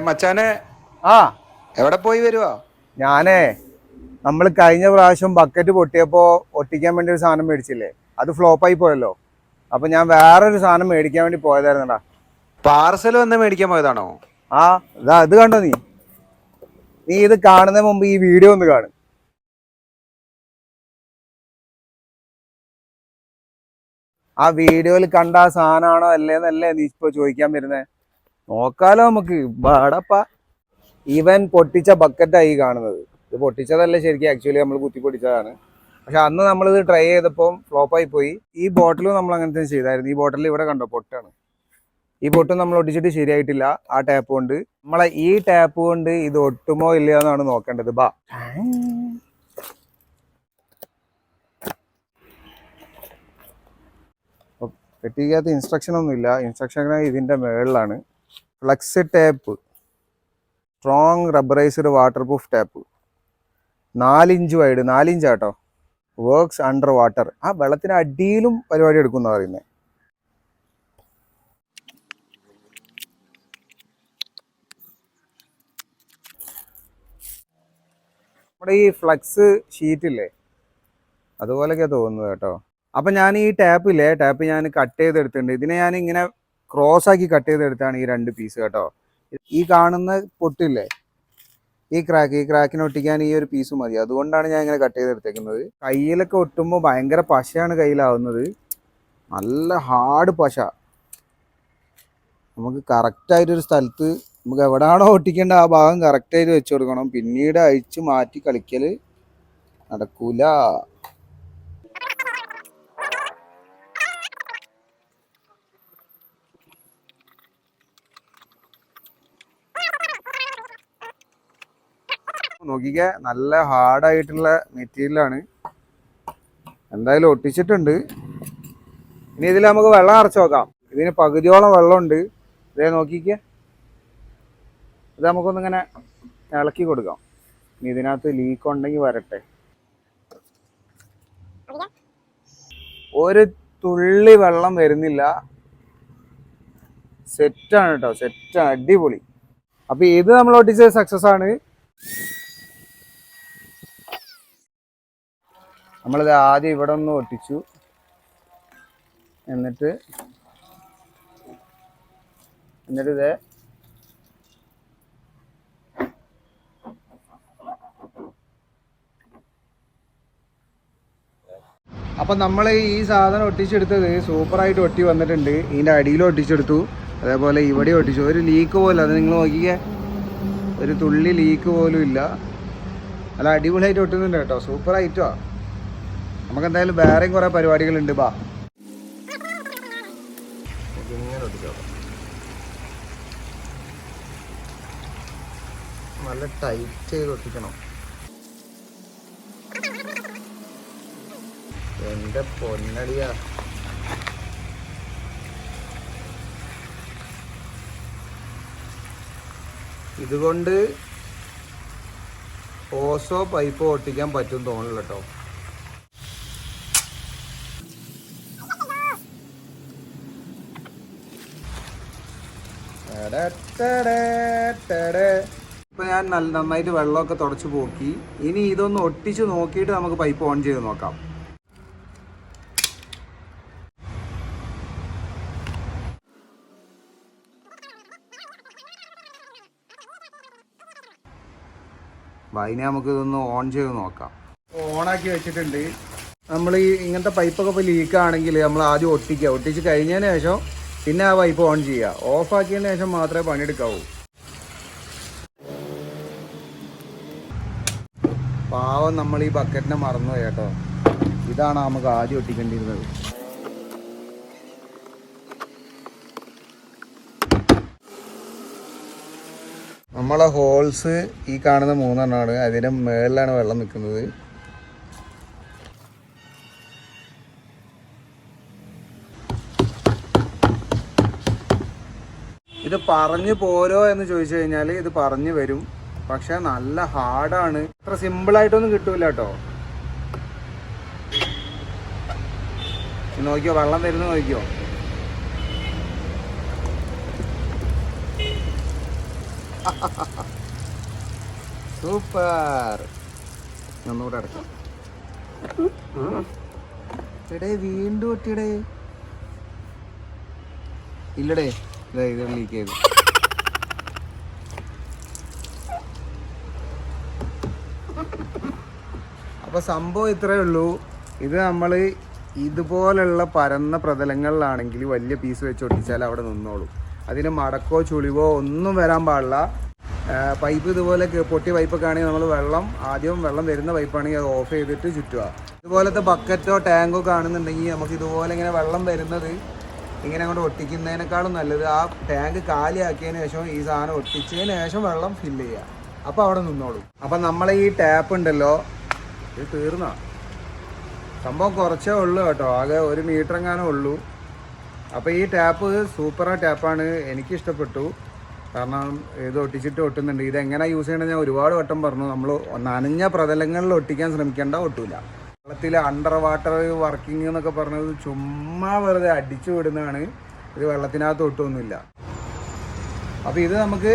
മച്ചാനെ. ആ. എവിടെ പോയി വരുവാ? ഞാനേ നമ്മൾ കഴിഞ്ഞ പ്രാവശ്യം ബക്കറ്റ് പൊട്ടിയപ്പോ ഒട്ടിക്കാൻ വേണ്ടി ഒരു സാധനം മേടിച്ചില്ലേ? അത് ഫ്ലോപ്പായി പോയല്ലോ. അപ്പൊ ഞാൻ വേറൊരു സാധനം മേടിക്കാൻ വേണ്ടി പോയതായിരുന്നടാ. പാർസൽ വന്ന് മേടിക്കാൻ പോയതാണോ? ആ ഇതാ ഇത് കണ്ടോ നീ? നീ ഇത് കാണുന്നതിന് മുമ്പ് ഈ വീഡിയോ ഒന്ന് കാണും. ആ വീഡിയോയിൽ കണ്ട ആ സാധനമാണോ അല്ലേന്നല്ലേ നീ ഇപ്പൊ ചോദിക്കാൻ വരുന്നേ? നോക്കാലോ നമുക്ക്. ബാടപ്പ ഇവൻ പൊട്ടിച്ച ബക്കറ്റായി കാണുന്നത്. ഇത് പൊട്ടിച്ചതല്ല ശരിക്കും. ആക്ച്വലി നമ്മൾ കുത്തി പൊട്ടിച്ചതാണ്. പക്ഷെ അന്ന് നമ്മളിത് ട്രൈ ചെയ്തപ്പോൾ ഫ്ലോപ്പായി പോയി. ഈ ബോട്ടിലും നമ്മൾ അങ്ങനത്തെ ചെയ്തായിരുന്നു. ഈ ബോട്ടിൽ ഇവിടെ കണ്ടോ പൊട്ടാണ്. ഈ പൊട്ടും നമ്മൾ ഒട്ടിച്ചിട്ട് ശരിയായിട്ടില്ല. ആ ടാപ്പ് കൊണ്ട്. നമ്മളെ ഈ ടാപ്പ് കൊണ്ട് ഇത് ഒട്ടുമോ ഇല്ലയോ എന്നാണ് നോക്കേണ്ടത്. ബാ. പെട്ടിക്കകത്ത് ഇൻസ്ട്രക്ഷൻ ഒന്നുമില്ല. ഇൻസ്ട്രക്ഷൻ ഇതിന്റെ മേളിലാണ്. Flex tape strong rubberised waterproof tape നാലിഞ്ച് വൈഡ് നാലിഞ്ച് ആട്ടോ വർക്ക്സ് അണ്ടർ വാട്ടർ ആ വെള്ളത്തിന് അടിയിലും പരിപാടി എടുക്കുന്ന പറയുന്നത് നമ്മുടെ ഈ ഫ്ലക്സ് ഷീറ്റില്ലേ അതുപോലെയൊക്കെ തോന്നുന്നു കേട്ടോ. അപ്പം ഞാൻ ഈ ടാപ്പ് ഇല്ലേ? ടാപ്പ് ഞാൻ കട്ട് ചെയ്തെടുത്തിട്ടുണ്ട്. ഇതിനെ ഞാൻ ഇങ്ങനെ ക്രോസ് ആക്കി കട്ട് ചെയ്തെടുത്താണ് ഈ രണ്ട് പീസ് കേട്ടോ. ഈ കാണുന്ന പൊട്ടില്ലേ? ഈ ക്രാക്ക് ഈ ക്രാക്കിന് ഒട്ടിക്കാൻ ഈ ഒരു പീസ് മതി. അതുകൊണ്ടാണ് ഞാൻ ഇങ്ങനെ കട്ട് ചെയ്തെടുത്തേക്കുന്നത്. കയ്യിലൊക്കെ ഒട്ടുമ്പോൾ ഭയങ്കര പശയാണ് കയ്യിലാവുന്നത്. നല്ല ഹാർഡ് പശ. നമുക്ക് കറക്റ്റായിട്ടൊരു സ്ഥലത്ത് നമുക്ക് എവിടെയാണോ ഒട്ടിക്കേണ്ട ആ ഭാഗം കറക്റ്റായിട്ട് വെച്ച് കൊടുക്കണം. പിന്നീട് അഴിച്ച് മാറ്റി കളിക്കൽ നടക്കൂല. നോക്കിക്കേ നല്ല ഹാർഡായിട്ടുള്ള മെറ്റീരിയലാണ് എന്തായാലും ഒട്ടിച്ചിട്ടുണ്ട്. ഇനി ഇതിൽ നമുക്ക് വെള്ളം അറച്ച് നോക്കാം ഇതിന് പകുതിയോളം വെള്ളമുണ്ട്. ഇതേ നോക്കിക്ക. ഇത് നമുക്കൊന്നിങ്ങനെ ഇളക്കി കൊടുക്കാം. ഇനി ഇതിനകത്ത് ലീക്ക് ഉണ്ടെങ്കിൽ വരട്ടെ. ഒരു തുള്ളി വെള്ളം വരുന്നില്ല. സെറ്റാണ് കേട്ടോ സെറ്റാണ് അടിപൊളി. അപ്പൊ ഇത് നമ്മൾ ഒട്ടിച്ചത് സക്സസ് ആണ്. നമ്മളിത് ആദ്യം ഇവിടെ ഒന്ന് ഒട്ടിച്ചു. എന്നിട്ട് എന്നിട്ട് ഇത് അപ്പൊ നമ്മൾ ഈ സാധനം ഒട്ടിച്ചെടുത്തത് സൂപ്പറായിട്ട് ഒട്ടി വന്നിട്ടുണ്ട്. ഇതിന്റെ അടിയിൽ ഒട്ടിച്ചെടുത്തു. അതേപോലെ ഇവിടെ ഒട്ടിച്ചു. ഒരു ലീക്ക് പോലും അത് നിങ്ങൾ നോക്കിക്കേ. ഒരു തുള്ളി ലീക്ക് പോലും ഇല്ല. നല്ല അടിപൊളിയായിട്ട് ഒട്ടുന്നുണ്ട് കേട്ടോ. സൂപ്പറായിട്ടോ നമുക്ക് എന്തായാലും വേറെയും കുറെ പരിപാടികളുണ്ട് ബാ. നല്ല ടൈറ്റ് ചെയ്ത് ഒട്ടിക്കണം. എന്റെ പൊന്നടിയാ. ഇതുകൊണ്ട് ഓസോ പൈപ്പ് ഒട്ടിക്കാൻ പറ്റും തോന്നില്ല കേട്ടോ. ഇപ്പൊ ഞാൻ നല്ല നന്നായിട്ട് വെള്ളമൊക്കെ തുടച്ചു പോക്കി. ഇനി ഇതൊന്ന് ഒട്ടിച്ച് നോക്കിയിട്ട് നമുക്ക് പൈപ്പ് ഓൺ ചെയ്ത് നോക്കാം. അതിനെ നമുക്ക് ഇതൊന്ന് ഓൺ ചെയ്ത് നോക്കാം. ഓണാക്കി വെച്ചിട്ടുണ്ട്. നമ്മൾ ഈ ഇങ്ങനത്തെ പൈപ്പൊക്കെ ഇപ്പോൾ ലീക്കാണെങ്കിൽ നമ്മൾ ആദ്യം ഒട്ടിക്കുക. ഒട്ടിച്ച് കഴിഞ്ഞതിന് ശേഷം പിന്നെ ആ വൈപ്പ് ഓൺ ചെയ്യുക ഓഫ് ആക്കിയതിന് ശേഷം മാത്രമേ പണിയെടുക്കാവൂ. പാവം നമ്മൾ ഈ ബക്കറ്റിനെ മറന്നുപോയി കേട്ടോ. ഇതാണ് നമുക്ക് ആദ്യം ഒട്ടിക്കേണ്ടിയിരുന്നത്. നമ്മളെ ഹോൾസ് ഈ കാണുന്ന മൂന്നെണ്ണമാണ്. അതിന്റെ മേളിലാണ് വെള്ളം നിൽക്കുന്നത്. ഇത് പറഞ്ഞു പോരോ എന്ന് ചോദിച്ചു കഴിഞ്ഞാൽ ഇത് പറഞ്ഞു വരും. പക്ഷെ നല്ല ഹാർഡാണ്. അത്ര സിമ്പിളായിട്ടൊന്നും കിട്ടൂല കേട്ടോ നോക്കിയോ വെള്ളം വരുന്ന നോക്കിയോ? സൂപ്പർ. ഒന്നുകൂടെ അടക്കാം എടേ വീണ്ടും ഒട്ടിയടേ ഇല്ലടേ. ഇതാ ലീക്ക് ചെയ്തു. അപ്പൊ സംഭവം ഇത്രേ ഉള്ളൂ. ഇത് നമ്മൾ ഇതുപോലുള്ള പരന്ന പ്രതലങ്ങളിലാണെങ്കിൽ വലിയ പീസ് വെച്ച് ഒട്ടിച്ചാൽ അവിടെ നിന്നോളും. അതിന് മടക്കോ ചുളിവോ ഒന്നും വരാൻ പാടില്ല. പൈപ്പ് ഇതുപോലെ പൊട്ടി പൈപ്പൊക്കെ ആണെങ്കിൽ നമ്മൾ വെള്ളം ആദ്യം വെള്ളം വരുന്ന പൈപ്പാണെങ്കിൽ അത് ഓഫ് ചെയ്തിട്ട് ചുറ്റുക. ഇതുപോലത്തെ ബക്കറ്റോ ടാങ്കോ കാണുന്നുണ്ടെങ്കിൽ നമുക്ക് ഇതുപോലെ ഇങ്ങനെ വെള്ളം വരുന്നത് ഇങ്ങനെ അങ്ങോട്ട് ഒട്ടിക്കുന്നതിനേക്കാളും നല്ലത് ആ ടാങ്ക് കാലിയാക്കിയതിന് ശേഷം ഈ സാധനം ഒട്ടിച്ചതിന് ശേഷം വെള്ളം ഫില്ല് ചെയ്യുക. അപ്പോൾ അവിടെ നിന്നോളൂ. അപ്പം നമ്മളെ ഈ ടാപ്പ് ഉണ്ടല്ലോ ഇത് തീർന്ന. സംഭവം കുറച്ചേ ഉള്ളൂ കേട്ടോ ആകെ ഒരു മീറ്റർ എങ്ങാനും ഉള്ളൂ. അപ്പോൾ ഈ ടാപ്പ് സൂപ്പർ ടാപ്പാണ് എനിക്ക് ഇഷ്ടപ്പെട്ടു. കാരണം ഇത് ഒട്ടിച്ചിട്ട് ഒട്ടുന്നുണ്ട്. ഇതെങ്ങനെ യൂസ് ചെയ്യണമെന്ന് ഞാൻ ഒരുപാട് വട്ടം പറഞ്ഞു. നമ്മൾ നനഞ്ഞ പ്രതലങ്ങളിൽ ഒട്ടിക്കാൻ ശ്രമിക്കേണ്ട ഒട്ടൂല. വെള്ളത്തിൽ അണ്ടർ വാട്ടർ വർക്കിംഗ് എന്നൊക്കെ പറഞ്ഞത് ചുമ്മാ വെറുതെ അടിച്ചു വിടുന്നതാണ്. ഇത് വെള്ളത്തിനകത്ത് ഒട്ടൊന്നുമില്ല അപ്പോൾ ഇത് നമുക്ക്